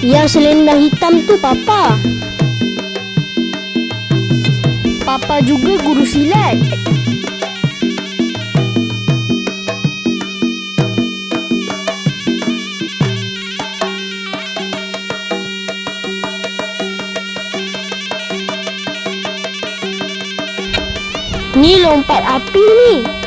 Yang selendang hitam tu Papa. Papa juga guru silat. Ni lompat api ni.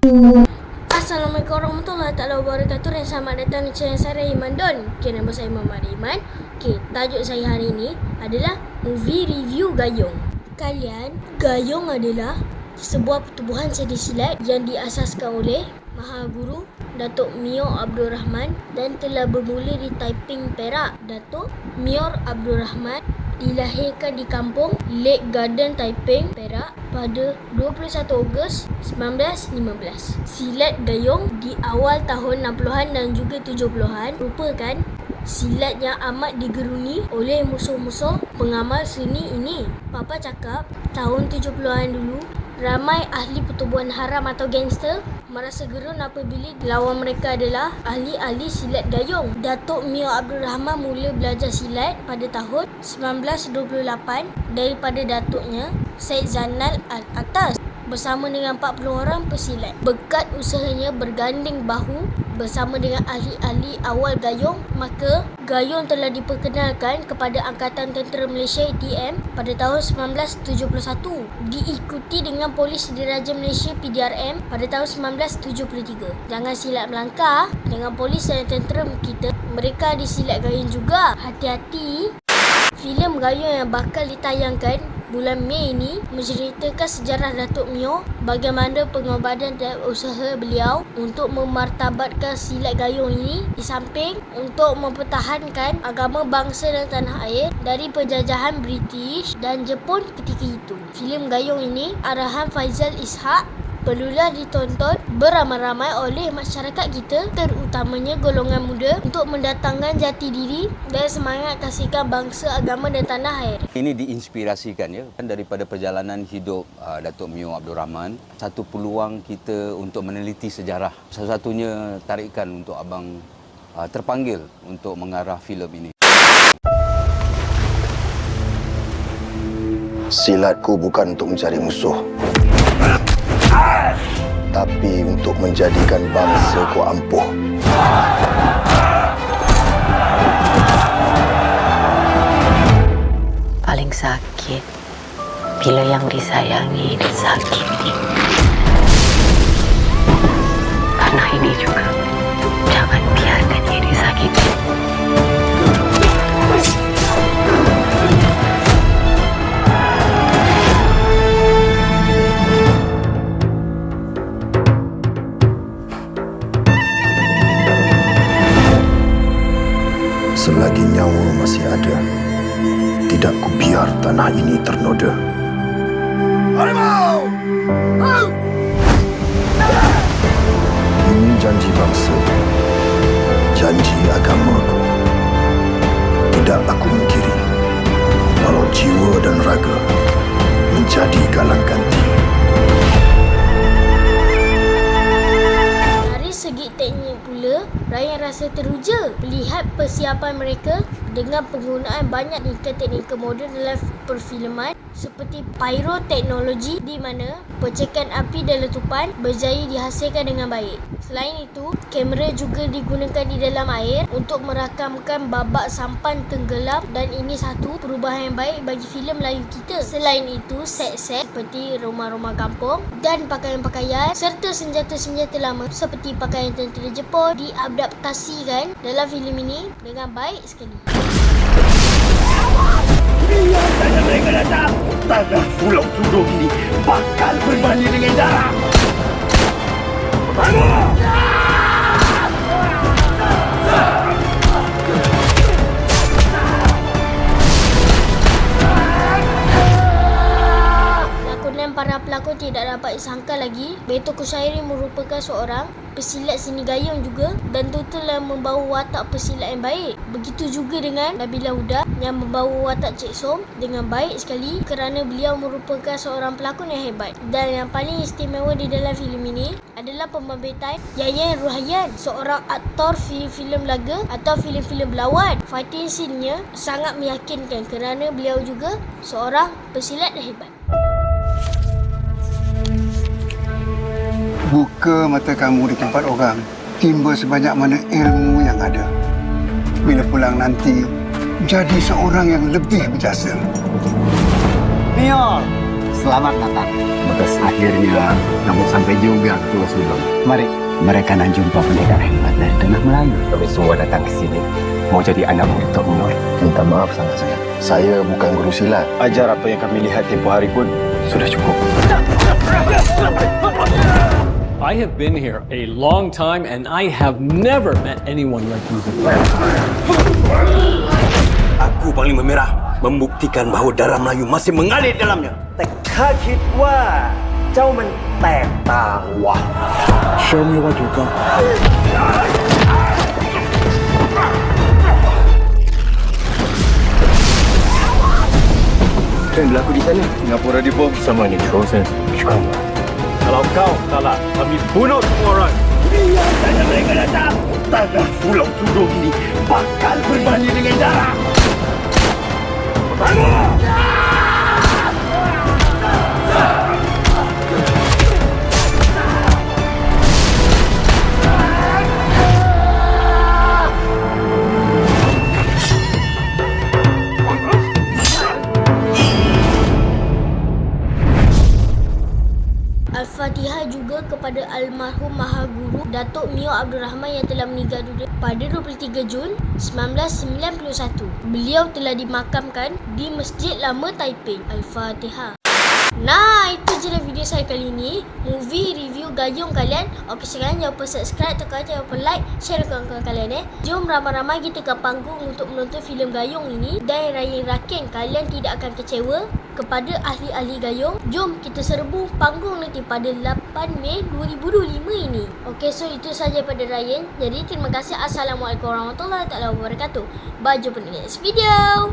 Assalamualaikum warahmatullahi wabarakatuh dan selamat datang di channel saya Iman Don. Okay, nama saya Muhammad Iman. Okay, tajuk saya hari ini adalah movie review Gayung. Kalian, Gayung adalah sebuah pertubuhan seni silat yang diasaskan oleh Maha Guru Datuk Mio Abdul Rahman dan telah bermula di Taiping, Perak. Datuk Mior Abdul Rahman dilahirkan di kampung Lake Garden, Taiping, Perak pada 21 Ogos 1915. Silat gayung di awal tahun 60-an dan juga 70-an merupakan silat yang amat digeruni oleh musuh-musuh pengamal seni ini. Papa cakap tahun 70-an dulu ramai ahli pertubuhan haram atau gangster merasa gerun apabila lawan mereka adalah ahli-ahli silat gayung. Datuk Mio Abdul Rahman mula belajar silat pada tahun 1928 daripada datuknya Syed Zanal Al-Atas bersama dengan 40 orang pesilat. Berkat usahanya berganding bahu bersama dengan ahli-ahli awal gayung, maka gayung telah diperkenalkan kepada Angkatan Tentera Malaysia ATM pada tahun 1971. Diikuti dengan Polis Diraja Malaysia PDRM pada tahun 1973. Jangan silap melangkah dengan polis dan tentera kita. Mereka disilat gayung juga. Hati-hati. Filem gayung yang bakal ditayangkan bulan Mei ini menceritakan sejarah Datuk Mio bagaimana pengorbanan dan usaha beliau untuk memartabatkan silat gayung ini di samping untuk mempertahankan agama bangsa dan tanah air dari penjajahan British dan Jepun ketika itu. Filem gayung ini arahan Faizal Ishak perlulah ditonton beramai-ramai oleh masyarakat kita terutamanya golongan muda untuk mendatangkan jati diri dan semangat kasihkan bangsa, agama dan tanah air. Ini diinspirasikan ya kan daripada perjalanan hidup uh, Datuk Mio Abdul Rahman. Satu peluang kita untuk meneliti sejarah. Satu-satunya tarikan untuk abang uh, terpanggil untuk mengarah filem ini. Silatku bukan untuk mencari musuh. Tapi untuk menjadikan bangsa ku ampuh. paling sakit bila yang disayangi disakiti. Karena ini juga, ternoda. Harimau! Ini janji bangsa, janji agamaku. Tidak aku mengkiri, walau jiwa dan raga menjadi galang ganti. Dari segi teknik pula, Ryan rasa teruja melihat persiapan mereka dengan penggunaan banyak teknik-teknik moden dalam perfilman seperti pyroteknologi di mana percikan api dan letupan berjaya dihasilkan dengan baik. Selain itu, kamera juga digunakan di dalam air untuk merakamkan babak sampan tenggelam dan ini satu perubahan yang baik bagi filem Melayu kita. Selain itu, set-set seperti rumah-rumah kampung dan pakaian-pakaian serta senjata-senjata lama seperti pakaian tentera Jepun diadaptasikan dalam filem ini dengan baik sekali. Tanah Pulau Tudung ini bakal berbanding dengan darah. Bangun! Pelakon tidak dapat disangka lagi Beto Kushairi merupakan seorang pesilat seni gayung juga dan total membawa watak pesilat yang baik. Begitu juga dengan Nabila Huda yang membawa watak Cik Som dengan baik sekali kerana beliau merupakan seorang pelakon yang hebat. Dan yang paling istimewa di dalam filem ini adalah pembabaitan Yayan Ruhayan, seorang aktor filem-filem laga atau filem-filem berlawan. Fighting scene-nya sangat meyakinkan kerana beliau juga seorang pesilat yang hebat. Buka mata kamu di tempat orang. Timba sebanyak mana ilmu yang ada. Bila pulang nanti, jadi seorang yang lebih berjasa. Mio, selamat datang. Bekas akhirnya kamu sampai juga ke Pulau Sudong. Mari, mereka nak jumpa pendekar hebat dari Tengah Melayu. Kami semua datang ke sini mau jadi anak murid Tok Minor. Minta maaf sangat-sangat. Saya bukan guru silat. Ajar apa yang kami lihat tempoh hari pun sudah cukup. I have been here a long time and I have never met anyone like you before. Aku Panglima Merah membuktikan bahawa darah Melayu masih mengalir dalamnya. แต่ข้าคิดว่าเจ้ามันแตกต่างว่ะ Show me what you got. Apa yang berlaku di sana? Singapura dibom. Sama ni Chosen. Shukama. Kalau kau salah, kami bunuh semua orang. Biar saja mereka datang. Tanah Pulau Sudong ini bakal berbani dengan darah. Bangun! Almarhum Maha Guru Datuk Mio Abdul Rahman yang telah meninggal dunia pada 23 Jun 1991. Beliau telah dimakamkan di Masjid Lama Taiping. Al-Fatihah. Nah, itu je lah video saya kali ni. Movie review gayung kalian. Okey, sekarang jangan lupa subscribe, tekan jangan lupa like, share dengan kawan-kawan kalian eh. Jom ramai-ramai kita ke panggung untuk menonton filem gayung ini. Dan raya rakin kalian tidak akan kecewa kepada ahli-ahli gayung. Jom kita serbu panggung nanti pada 8 Mei 2025 ini. Okey, so itu saja pada Ryan. Jadi terima kasih. Assalamualaikum warahmatullahi wabarakatuh. Bye jumpa di next video.